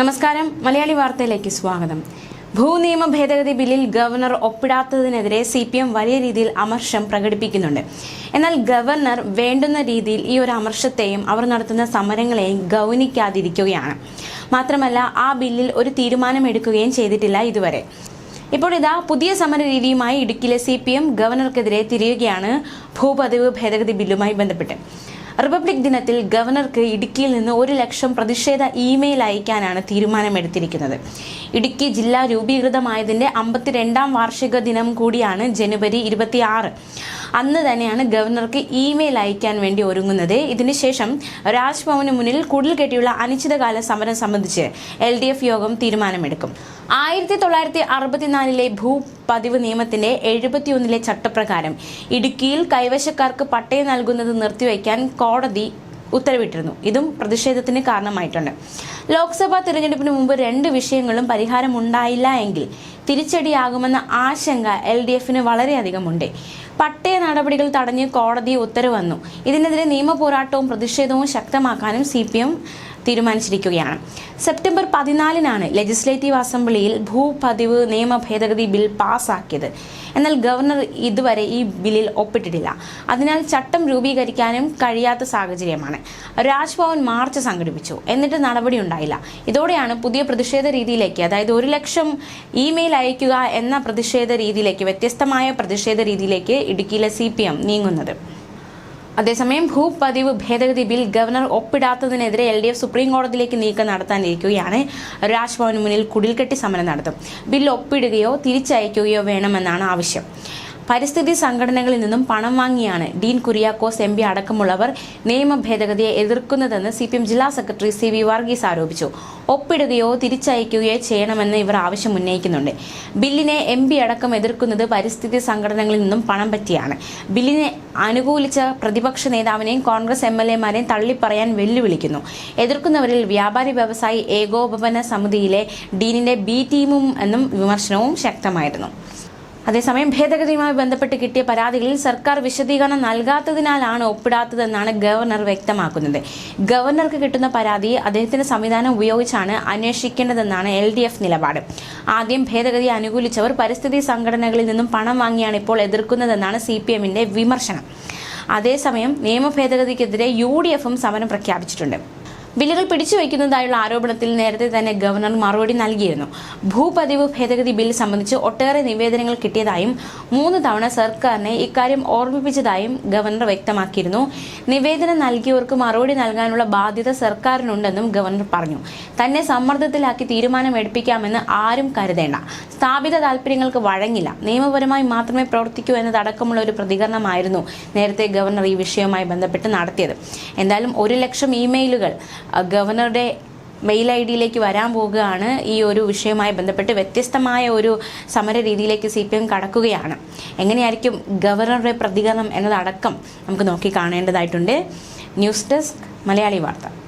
നമസ്കാരം. മലയാളി വാർത്തയിലേക്ക് സ്വാഗതം. ഭൂനിയമ ഭേദഗതി ബില്ലിൽ ഗവർണർ ഒപ്പിടാത്തതിനെതിരെ സി പി എം വലിയ രീതിയിൽ അമർഷം പ്രകടിപ്പിക്കുന്നുണ്ട്. എന്നാൽ ഗവർണർ വേണ്ടുന്ന രീതിയിൽ ഈ ഒരു അമർഷത്തെയും അവർ നടത്തുന്ന സമരങ്ങളെയും ഗൗനിക്കാതിരിക്കുകയാണ്. മാത്രമല്ല ആ ബില്ലിൽ ഒരു തീരുമാനമെടുക്കുകയും ചെയ്തിട്ടില്ല ഇതുവരെ. ഇപ്പോൾ ഇതാ പുതിയ സമര രീതിയുമായി ഇടുക്കിയിലെ സി പി എം ഗവർണർക്കെതിരെ തിരിയുകയാണ് ഭൂപതിവ് ഭേദഗതി ബില്ലുമായി ബന്ധപ്പെട്ട്. റിപ്പബ്ലിക് ദിനത്തിൽ ഗവർണർക്ക് ഇടുക്കിയിൽ നിന്ന് ഒരു ലക്ഷം പ്രതിഷേധ ഇമെയിൽ അയക്കാനാണ് തീരുമാനമെടുത്തിരിക്കുന്നത്. ഇടുക്കി ജില്ല രൂപീകൃതമായതിന്റെ അമ്പത്തിരണ്ടാം വാർഷിക ദിനം കൂടിയാണ് ജനുവരി ഇരുപത്തിയാറ്. അന്ന് തന്നെയാണ് ഗവർണർക്ക് ഇമെയിൽ അയക്കാൻ വേണ്ടി ഒരുങ്ങുന്നത്. ഇതിനുശേഷം രാജ്ഭവന് മുന്നിൽ കുടിൽ കെട്ടിയുള്ള അനിശ്ചിതകാല സമരം സംബന്ധിച്ച് എൽ യോഗം തീരുമാനമെടുക്കും. ആയിരത്തി തൊള്ളായിരത്തി അറുപത്തിനാലിലെ ഭൂപതിവ് നിയമത്തിന്റെ എഴുപത്തിയൊന്നിലെ ചട്ടപ്രകാരം ഇടുക്കിയിൽ കൈവശക്കാർക്ക് പട്ടയം നൽകുന്നത് നിർത്തിവെക്കാൻ കോടതി ഉത്തരവിട്ടിരുന്നു. ഇതും പ്രതിഷേധത്തിന് കാരണമായിട്ടുണ്ട്. ലോക്സഭാ തിരഞ്ഞെടുപ്പിന് മുമ്പ് രണ്ട് വിഷയങ്ങളും പരിഹാരം ഉണ്ടായില്ല എങ്കിൽ തിരിച്ചടിയാകുമെന്ന ആശങ്ക എൽ ഡി എഫിന് വളരെയധികമുണ്ട്. പട്ടയ നടപടികൾ തടഞ്ഞ് കോടതി ഉത്തരവ് വന്നു. ഇതിനെതിരെ നിയമപോരാട്ടവും പ്രതിഷേധവും ശക്തമാക്കാനും സി പി എം തീരുമാനിച്ചിരിക്കുകയാണ്. സെപ്റ്റംബർ പതിനാലിനാണ് ലെജിസ്ലേറ്റീവ് അസംബ്ലിയിൽ ഭൂപതിവ് നിയമ ഭേദഗതി ബിൽ പാസാക്കിയത്. എന്നാൽ ഗവർണർ ഇതുവരെ ഈ ബില്ലിൽ ഒപ്പിട്ടിട്ടില്ല. അതിനാൽ ചട്ടം രൂപീകരിക്കാനും കഴിയാത്ത സാഹചര്യമാണ്. രാജ്ഭവൻ മാർച്ച് സംഘടിപ്പിച്ചു. എന്നിട്ട് നടപടി ഉണ്ടായില്ല. ഇതോടെയാണ് പുതിയ പ്രതിഷേധ രീതിയിലേക്ക് അതായത് ഒരു ലക്ഷം ഇമെയിൽ അയക്കുക എന്ന പ്രതിഷേധ രീതിയിലേക്ക് വ്യത്യസ്തമായ പ്രതിഷേധ രീതിയിലേക്ക് ഇടുക്കിയിലെ സി നീങ്ങുന്നത്. അതേസമയം ഭൂപതിവ് ഭേദഗതി ബിൽ ഗവർണർ ഒപ്പിടാത്തതിനെതിരെ എൽ ഡി എഫ് സുപ്രീം കോടതിയിലേക്ക് നീക്കം നടത്താനിരിക്കുകയാണ്. രാജ്ഭവന് മുന്നിൽ കുടിൽകെട്ടി സമരം നടത്തും. ബിൽ ഒപ്പിടുകയോ തിരിച്ചയക്കുകയോ വേണമെന്നാണ് ആവശ്യം. പരിസ്ഥിതി സംഘടനകളിൽ നിന്നും പണം വാങ്ങിയാണ് ഡീൻ കുര്യാക്കോസ് എം പി അടക്കമുള്ളവർ നിയമ ഭേദഗതിയെ എതിർക്കുന്നതെന്ന് സി പി എം ജില്ലാ സെക്രട്ടറി സി വി വർഗീസ് ആരോപിച്ചു. ഒപ്പിടുകയോ തിരിച്ചയക്കുകയോ ചെയ്യണമെന്ന് ഇവർ ആവശ്യം ഉന്നയിക്കുന്നുണ്ട്. ബില്ലിനെ എം പി അടക്കം എതിർക്കുന്നത് പരിസ്ഥിതി സംഘടനകളിൽ നിന്നും പണം പറ്റിയാണ്. ബില്ലിനെ അനുകൂലിച്ച പ്രതിപക്ഷ നേതാവിനെയും കോൺഗ്രസ് എം എൽ എമാരെയും തള്ളിപ്പറയാൻ വെല്ലുവിളിക്കുന്നു. എതിർക്കുന്നവരിൽ വ്യാപാരി വ്യവസായി ഏകോപന സമിതിയിലെ ഡീനിന്റെ ബി ടീമും എന്നും വിമർശനവും ശക്തമായിരുന്നു. അതേസമയം ഭേദഗതിയുമായി ബന്ധപ്പെട്ട് കിട്ടിയ പരാതികളിൽ സർക്കാർ വിശദീകരണം നൽകാത്തതിനാലാണ് ഒപ്പിടാത്തതെന്നാണ് ഗവർണർ വ്യക്തമാക്കുന്നത്. ഗവർണർക്ക് കിട്ടുന്ന പരാതി അദ്ദേഹത്തിന്റെ സംവിധാനം ഉപയോഗിച്ചാണ് അന്വേഷിക്കേണ്ടതെന്നാണ് എൽ ഡി എഫ് നിലപാട്. ആദ്യം ഭേദഗതി അനുകൂലിച്ചവർ പരിസ്ഥിതി സംഘടനകളിൽ നിന്നും പണം വാങ്ങിയാണ് ഇപ്പോൾ എതിർക്കുന്നതെന്നാണ് സി പി എമ്മിന്റെ വിമർശനം. അതേസമയം നിയമ ഭേദഗതിക്കെതിരെ യു ഡി എഫും സമരം പ്രഖ്യാപിച്ചിട്ടുണ്ട്. ബില്ലുകൾ പിടിച്ചു വയ്ക്കുന്നതായുള്ള ആരോപണത്തിൽ നേരത്തെ തന്നെ ഗവർണർ മറുപടി നൽകിയിരുന്നു. ഭൂപതിവ് ഭേദഗതി ബിൽ സംബന്ധിച്ച് ഒട്ടേറെ നിവേദനങ്ങൾ കിട്ടിയതായും മൂന്ന് തവണ സർക്കാരിനെ ഇക്കാര്യം ഓർമ്മിപ്പിച്ചതായും ഗവർണർ വ്യക്തമാക്കിയിരുന്നു. നിവേദനം നൽകിയവർക്ക് മറുപടി നൽകാനുള്ള ബാധ്യത സർക്കാരിനുണ്ടെന്നും ഗവർണർ പറഞ്ഞു. തന്നെ സമ്മർദ്ദത്തിലാക്കി തീരുമാനം എടുപ്പിക്കാമെന്ന് ആരും കരുതേണ്ട. സ്ഥാപിത താല്പര്യങ്ങൾക്ക് വഴങ്ങില്ല. നിയമപരമായി മാത്രമേ പ്രവർത്തിക്കൂ എന്നതടക്കമുള്ള ഒരു പ്രതികരണമായിരുന്നു നേരത്തെ ഗവർണർ ഈ വിഷയവുമായി ബന്ധപ്പെട്ട് നടത്തിയത്. എന്തായാലും ഒരു ലക്ഷം ഇമെയിലുകൾ ഗവർണറുടെ മെയിൽ ഐ ഡിയിലേക്ക് വരാൻ പോവുകയാണ് ഈ ഒരു വിഷയവുമായി ബന്ധപ്പെട്ട് വ്യത്യസ്തമായ ഒരു സമര രീതിയിലേക്ക് സി പി എം കടക്കുകയാണ്. എങ്ങനെയായിരിക്കും ഗവർണറുടെ പ്രതികരണം എന്നതടക്കം നമുക്ക് നോക്കി കാണേണ്ടതായിട്ടുണ്ട്. ന്യൂസ് ഡെസ്ക് മലയാളി വാർത്ത.